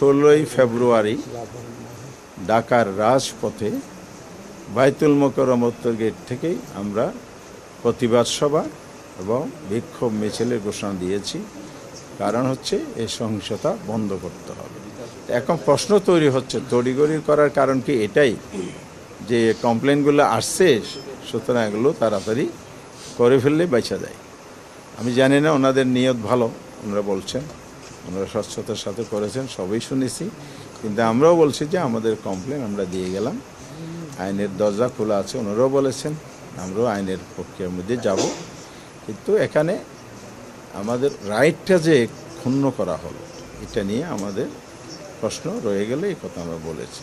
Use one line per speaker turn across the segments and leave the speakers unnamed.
ষোলোই ফেব্রুয়ারি ঢাকার রাজপথে বাইতুল মোকরম উত্তর গেট থেকেই আমরা প্রতিবাদ সভা এবং বিক্ষোভ মিছিলের ঘোষণা দিয়েছি। কারণ হচ্ছে এই সহিংসতা বন্ধ করতে হবে। এখন প্রশ্ন তৈরি হচ্ছে তড়িগড়ি করার কারণ কি এটাই? যে কমপ্লেনগুলো আসছে, সুতরাং এগুলো তাড়াতাড়ি করে ফেললে বেঁচে যায়। আমি জানি না, ওনাদের নিয়ত ভালো, ওনারা বলছেন। ওনারা স্বচ্ছতার সাথে করেছেন, সবই শুনেছি। কিন্তু আমরাও বলছি যে আমাদের কমপ্লেন আমরা দিয়ে গেলাম। আইনের দরজা খোলা আছে, ওনারাও বলেছেন, আমরাও আইনের পক্ষের মধ্যে যাব। কিন্তু এখানে আমাদের রাইটটা যে ক্ষুণ্ণ করা হলো, এটা নিয়ে আমাদের প্রশ্ন রয়ে গেলে এই কথা আমরা বলেছি।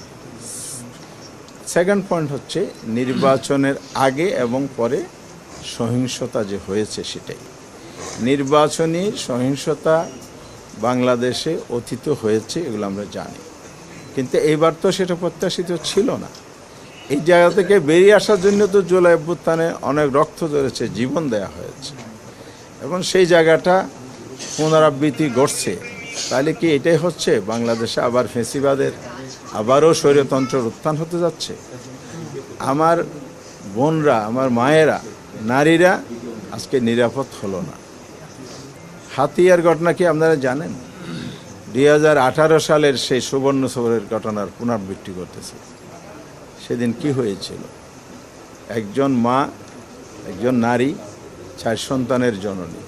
সেকেন্ড পয়েন্ট হচ্ছে, নির্বাচনের আগে এবং পরে সহিংসতা যে হয়েছে সেটাই। নির্বাচনী সহিংসতা বাংলাদেশে অতীত হয়েছে, এগুলো আমরা জানি। কিন্তু এইবার তো সেটা প্রত্যাশিত ছিল না। এই জায়গা থেকে বেরিয়ে আসার জন্য তো জুলাই অভ্যুত্থানে অনেক রক্ত ধরেছে জীবন দেয়া হয়েছে। এবং সেই জায়গাটা পুনরাবৃত্তি ঘটছে। তাহলে কি এটাই হচ্ছে? বাংলাদেশে আবার ফেসিবাদের আবারও স্বৈরতন্ত্রের উত্থান হতে যাচ্ছে? আমার বোনরা, আমার মায়েরা, নারীরা আজকে নিরাপদ হলো না। হাতিয়ার ঘটনা কি আপনারা জানেন? দুই হাজার আঠারো সালের সেই সুবর্ণ সবরের ঘটনার পুনরাবৃত্তি করতেছে সেদিন কি হয়েছিল? একজন মা, একজন নারী, চার সন্তানের জননী।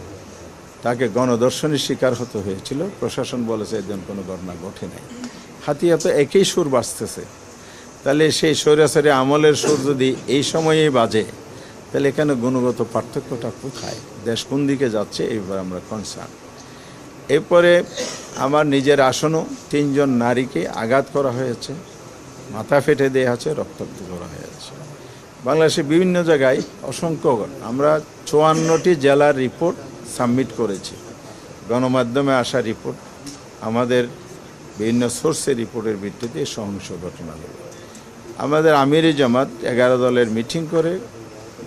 তাকে গণদর্শনের শিকার হতে হয়েছিল। প্রশাসন বলেছে একজন কোনো ঘটনা ঘটে নাই। হাতিয়া তো একই সুর বাজতেছে। তাহলে সেই স্বৈরাচারী আমলের সুর যদি এই সময়েই বাজে তাহলে এখানে গুণগত পার্থক্যটা কোথায়? দেশ কোন দিকে যাচ্ছে, এইবার আমরা কনসার্ন এরপরে আমার নিজের আসনও তিনজন নারীকে আঘাত করা হয়েছে, মাথা ফেটে দেওয়া আছে রক্তাক্ত করা হয়েছে। বাংলাদেশে বিভিন্ন জায়গায় অসংখ্য, আমরা চুয়ান্নটি জেলার রিপোর্ট সাবমিট করেছি। গণমাধ্যমে আসা রিপোর্ট আমাদের বিভিন্ন সোর্সের রিপোর্টের ভিত্তিতে সহিংস ঘটনাগুলো আমাদের আমিরি জামাত এগারো দলের মিটিং করে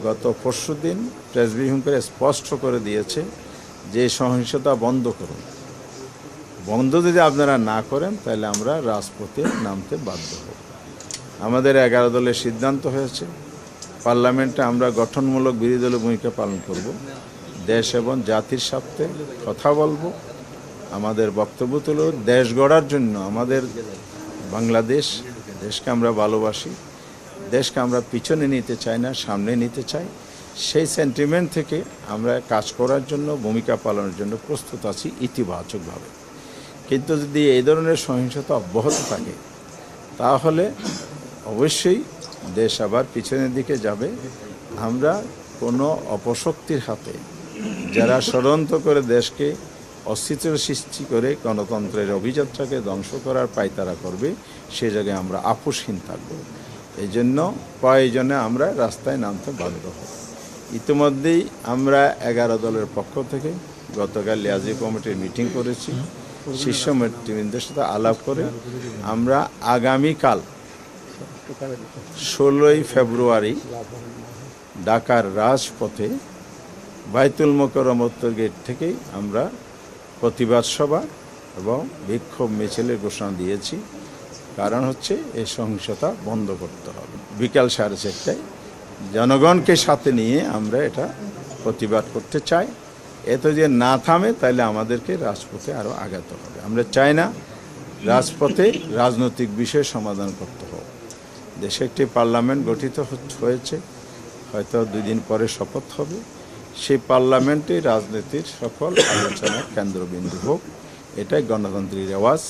গত পরশু দিন প্রেস ব্রিফিং করে স্পষ্ট করে দিয়েছে যে সহিংসতা বন্ধ করুন। বন্ধ যদি আপনারা না করেন, তাহলে আমরা রাজপথে নামতে বাধ্য হব। আমাদের এগারো দলের সিদ্ধান্ত হয়েছে, পার্লামেন্টে আমরা গঠনমূলক বিরোধী দলের ভূমিকা পালন করব। দেশ এবং জাতির স্বার্থে কথা বলব। আমাদের বক্তব্য তুলব দেশ গড়ার জন্য আমাদের বাংলাদেশ দেশকে আমরা ভালোবাসি। দেশকে আমরা পিছনে নিতে চাই না, সামনে নিতে চাই। সেই সেন্টিমেন্ট থেকে আমরা কাজ করার জন্য, ভূমিকা পালনের জন্য প্রস্তুত আছি ইতিবাচকভাবে। কিন্তু যদি এই ধরনের সহিংসতা অব্যাহত থাকে, তাহলে অবশ্যই দেশ আবার পিছনের দিকে যাবে। আমরা কোনো অপশক্তির হাতে, যারা ষড়যন্ত্র করে দেশকে অস্তিত্ব সৃষ্টি করে গণতন্ত্রের অভিযাত্রাকে ধ্বংস করার পায়তারা করবে, সে জায়গায় আমরা আপোষহীন থাকব। এই জন্য প্রয়োজনে আমরা রাস্তায় নামতে বাধ্য হব ইতিমধ্যেই আমরা এগারো দলের পক্ষ থেকে গতকাল লিয়াজি কমিটির মিটিং করেছি। শীর্ষ নেতৃবৃন্দের সাথে আলাপ করে আমরা আগামীকাল ষোলোই ফেব্রুয়ারি ঢাকার রাজপথে বাইতুল মোকরম উত্তর গেট থেকেই আমরা প্রতিবাদ সভা এবং বিক্ষোভ মিছিলের ঘোষণা দিয়েছি। কারণ হচ্ছে এই সহিংসতা বন্ধ করতে হবে। বিকাল সাড়ে চারটায় জনগণকে সাথে নিয়ে আমরা এটা প্রতিবাদ করতে চাই। এত যে না থামে, তাহলে আমাদেরকে রাজপথে আরও আগাতে হবে। আমরা চাই না রাজপথে রাজনৈতিক বিষয় সমাধান করতে হবে দেশে একটি পার্লামেন্ট গঠিত হয়েছে। হয়তো দুই দিন পরে শপথ হবে। সেই পার্লামেন্টে রাজনীতির সকল আলোচনার কেন্দ্রবিন্দু হোক। এটাই গণতান্ত্রিক রেওয়াজ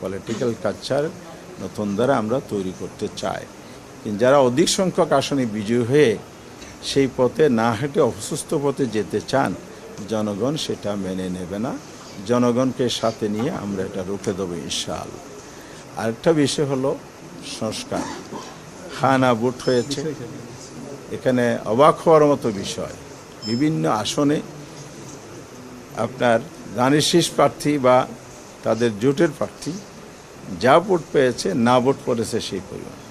পলিটিক্যাল কালচার নতুন দ্বারা আমরা তৈরি করতে চাই। যারা অধিক সংখ্যক আসনে বিজয়ী হয়ে সেই পথে না হেঁটে অসুস্থ পথে যেতে চান, জনগণ সেটা মেনে নেবে না। জনগণকে সাথে নিয়ে আমরা এটা রুখে দেবো ইশাল আরেকটা বিষয় হলো সংস্কার। খানা বুট হয়েছে। এখানে অবাক হওয়ার মতো বিষয়। বিভিন্ন আসনে আপনার দানের শীষ প্রার্থী বা তাদের জোটের প্রার্থী যা ভোট পেয়েছে না ভোট করেছে সেই পরিমাণ।